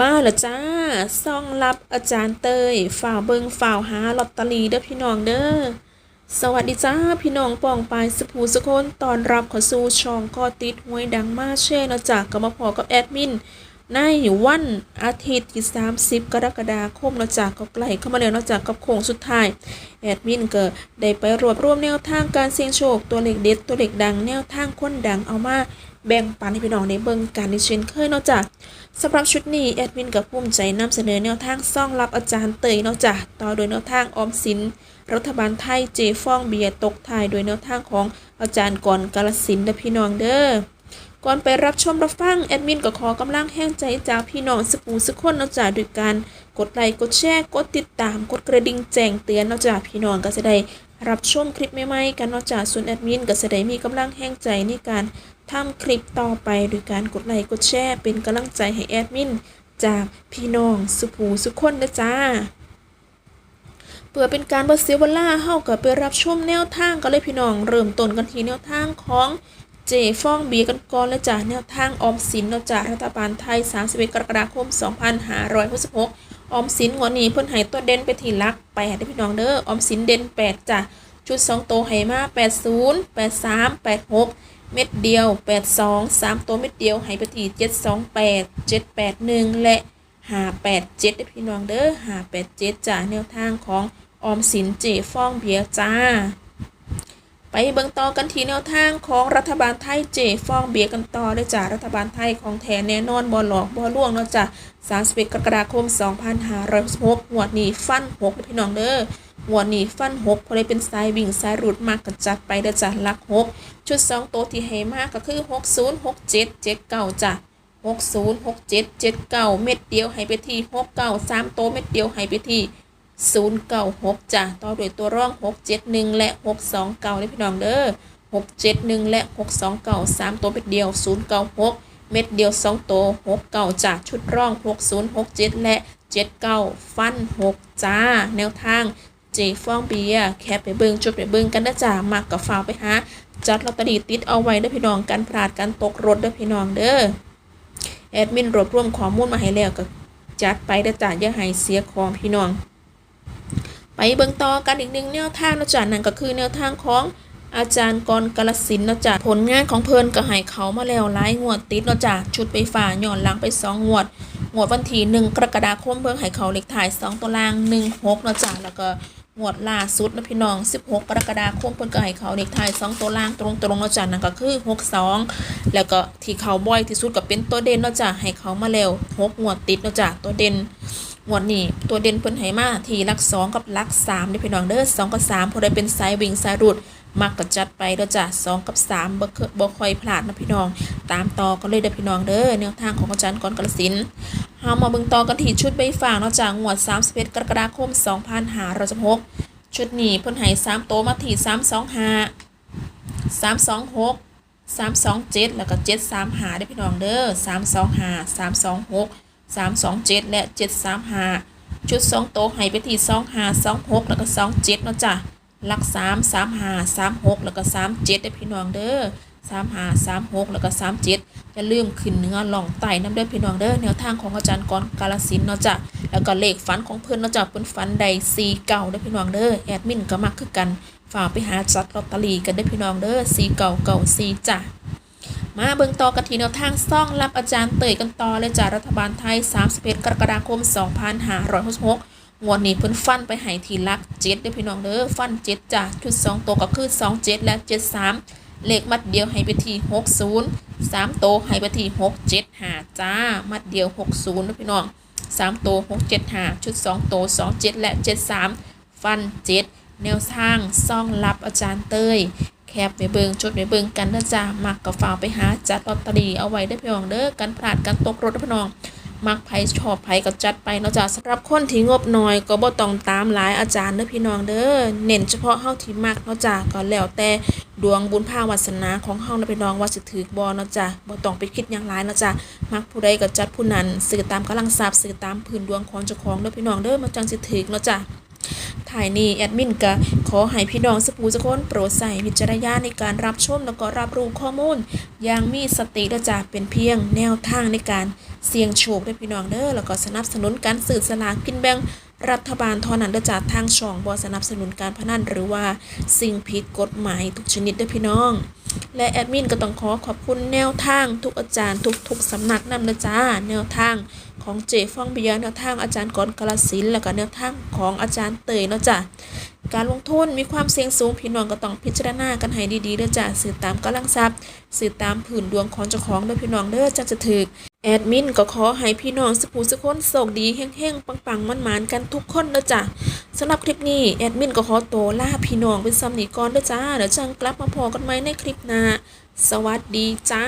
มาแล้วจ้าซ่องรับอาจารย์เตยฝ่าวเบิงฝ่าวหาลอตเตอรี่เด้อพี่น้องเด้อสวัสดีจ้าพี่น้องปองปายสผูสกคนตอนรับข้าสู่ช่องก็ติดหวยดังมากเช่นนะจ๊ะก็มาพอกับแอดมิน ในวันอาทิตย์ที่ 30 กรกฎาคมนะจ๊ะก็ใกล้เข้ามาแล้วนะจ๊ะกับโค้งสุดท้าย แอดมินก็ได้ไปรวบรวมแนวทางการเสี่ยงโชค ตัวเลขเด็ดตัวเลขดังแนวทางคนดังเอามาแบ่งปันให้พี่น้องในเบิ่งกันในเช่นเคยนาะจ๊ะสำหรับชุดนี้แอดมินกับภูมิใจนำเสนอแนวทางซ่องรับอาจารย์เตยนาะจ๊ะต่อโดยแนวทางออมสิน รัฐบาลไทยเจฟองเบียตกทายโดยแนวทางของอาจารย์กรกาลสินธุ์เด้อพี่น้องเด้อ ก่อนไปรับชมรับฟังแอดมินก็ขอกำลังแห้งใจจากพี่น้องสปูสกคนเนาะจ้าด้วยการกดไลค์กดแชร์กดติดตามกดกระดิ่งแจ้งเตือนเนาะจ้าพี่น้องก็จะได้รับชมคลิปใหม่ๆกันเนาะจ้าส่วนแอดมินก็จะได้มีกำลังแห้งใจในการทำคลิปต่อไปโดยการกดไลค์กดแชร์เป็นกำลังใจให้แอดมินจากพี่น้องสุปูสุกคนนะจ้าเพื่อเป็นการบ่เสียเวลาเฮาก็ไปรับชมแนวทางกันเลยพี่น้อง เริ่มต้นกันที่แนวทางของ เจฟ้องเบียร์กันก่อนเลยจ้ะแนวทางออมสินเนาะจ้ะรัฐบาลไทย 31 กรกฎาคม 2566ออมสินงวดนี้เพิ่นให้ตัวเด่นไปที่หลัก8เด้พี่น้องเด้อออมสินเด่น 8จ้ะชุด2โตวให้มา 80 83 86 เม็ดเดียว 82 3 ตัวเม็ดเดียวให้ไปที่728 781 และ 587เด้พี่น้องเด้อ587จ้ะแนวทางของออมสินเจฟ้องเบียร์จ้า ไปเบิ่งต่อกันที่แนวทางของรัฐบาลไทยเจฟองเบียร์กันต่อเลยจ้ารัฐบาลไทยของแท้แน่นอนบ่หลอกบ่ล่วงเนาะจ้ะ31กรกฎาคม 2566งวดนี้ฟัน6เด้อพี่น้องเด้องวดนี้ฟัน6พอได้เป็นสายวิ่งสายรูดมากก็จัดไปเด้อจ้ะลัก 6 ชุด 2 โตวที่ให้มากก็คือ 60 67 79จ้ะ60 67 79 เม็ดเดียวให้ไปที่69 3โตวเม็ดเดียวให้ไปที่ 096จ้ะต่อด้วยตัวร่อง 671 และ 629เด้พี่น้องเด้อ671 และ 629 3 ตัวเม็ดเดียว 096 เม็ดเดียว 2 ตัว 69จ้ะชุดร่อง 6067 และ 79 ฟัน 6 จ้า แนวทางเจฟองเบียแคปไปเบิงจบไปเบิงกันนะจ้ามักกับฝากไปหาจัดลอตเตอรี่ติดเอาไว้เด้อพี่น้องกันพลาดกันตกรถเด้อพี่น้องเด้อแอดมินรวบรวมข้อมูลมาให้แล้วก็จัดไปเด้อจ้าอย่าให้เสียของพี่น้อง เบิ่งต่อกันอีกหนึ่งแนวทางนะจ้ะนั่นก็คือแนวทางของอาจารย์กรกาลสินนะจ้ะผลงานของเพิ่นก็ให้เขามาแล้วหลายงวดติดนะจ้ะชุดไปฝ่าย้อนหลังไปสองงวดงวดวันที่หนึ่งกรกฎาคมเพิ่นให้เขาเลขถ่ายสองตัวล่างหนึ่งหกนะจ้ะแล้วก็งวดล่าสุดนะพี่น้อง 16 กรกฎาคมเพิ่นก็ให้เขาเลขถ่ายสองตัวล่างตรงๆเนาะจ้ะนั่นก็คือ 62 แล้วก็ที่เขาบ่อยที่สุดก็เป็นตัวเด่นเนาะจ้ะให้เขามาแล้วหกงวดติดเนาะจ้ะตัวเด่น งวดนี้ตัวเด่นเพิ่นให้มาที่ลักสองกับลักสามเด้พี่น้องเด้อสองกับสามพอได้เป็นสายวิ่งสายรุดมักก็จัดไปเด้อจ้ะสองกับสามบ่เคบ่ค่อยพลาดนะพี่น้อง ตามต่อกันเลยเด้อพี่น้องเด้อแนวทางของอาจารย์กรกาฬสินเฮามาเบิ่งต่อกันที่ชุดใบฝากเนาะจ้ะงวด31กรกฎาคม2566ชุดนี้เพิ่นให้3โตมาที่325 326 327แล้วก็735ได้พี่น้องเด้อ325 326 327 และ 735 ชุด 2 โตให้ไปที่25 26 แล้วก็ 27เนาะจ้ะหลัก 3 35 36 แล้วก็ 37ได้พี่น้องเด้อ35 36 แล้วก็ 37อย่าลืมขึ้นเนื้อล่องไต่น้ำเด้อพี่น้องเด้อแนวทางของอาจารย์กรกาลสินเนาะจ้ะแล้วก็เลขฝันของเพิ่อนเนาะจ้ะเพิ่นฝันใด4เก่าเด้พี่น้องเด้อแอดมินก็มักคือกันฝากไปหาจัดลอตเตอรี่กันเด้พี่น้องเด้อ4เก่าเก่า4จ้ะ มาเบิ่งต่อกันที่แนวทางซ่องรับอาจารย์เตยกันต่อเลยจากรัฐบาลไทย 31 กรกฎาคม 2566งวดนี้เพิ่นฟันไปให้ทีลักเจ็ดเด้อพี่น้องเด้อฟันเจ็ดจ้ะชุด 2 ตัวก็คือ 27 และ 73 เลขมัดเดียวให้ไปที่ 60 3 โตวให้ไปที่ 675 จ้า มัดเดียว 60นะพี่น้อง 3 โตว675 ชุด 2 โตว27 และ 73 ฟัน 7 แนวทางซ่องรับอาจารย์เตย แคปไปเบิงจดไปเบิงกันนะจ๊ะมักกับฝากไปหาจัดลอตเตอรี่เอาไว้ได้พี่น้องเด้อกันพลาดกันตกรถเด้พี่น้องมักไผชอบไผก็จัดไปเนาะจ๊ะสำหรับคนที่งบน้อยก็บ่ต้องตามหลายอาจารย์เด้อพี่น้องเด้อเน้นเฉพาะเฮาที่มักเนาะจ๊ะก็แล้วแต่ดวงบุญภาวาสนาของเฮานะพี่น้องว่าสิถือบ่เนาะจ๊ะบ่ต้องไปคิดหยังหลายเนาะจ๊ะมักผู้ใดก็จัดผู้นั้นสื่อตามกำลังทรัพย์สื่อตามพื้นดวงของเจ้าของเด้อพี่น้องเด้อมันจังสิถือเนาะจ๊ะ ถ่ายนี้แอดมินก็ขอให้พี่น้องสปูสกคนโปรดใส่วิจารณญาณในการรับชมแล้วก็รับรู้ข้อมูล อย่างมีสติและจะเป็นเพียงแนวทางในการเสี่ยงโชคด้อพี่น้องเด้อแล้วก็สนับสนุนการสื่อสลากกินแบ่ง รัฐบาลเท่านั้นเด้อจ้าทางช่องบ่สนับสนุนการพนันหรือว่าสิ่งผิดกฎหมายทุกชนิดเด้อพี่น้อง และแอดมินก็ต้องขอขอบคุณแนวทางทุกอาจารย์ทุกๆสำนักนำนะจ้าแนวทางของเจฟองเบียแนวทางอาจารย์กรกาลสินแล้วก็แนวทางของอาจารย์เตยเนาะจ้ะการลงทุนมีความเสี่ยงสูงพี่น้องก็ต้องพิจารณากันให้ดีๆเด้อจ้ะสื่อตามกำลังทรัพย์สื่อตามผืนดวงของเจ้าของเด้อพี่น้องเด้อจักจะถึกแอดมินก็ขอให้พี่น้องสุขูสุขคนโชคดีเฮ้งๆปังๆมันๆกันทุกคนนะจ๊ะสำหรับคลิปนี้แอดมินก็ขอตัวลาพี่น้องเป็นซ้ำนีก่อนนะจ้าเดี๋ยวจังกลับมาพอกันใหม่ในคลิปหน้าสวัสดีจ้า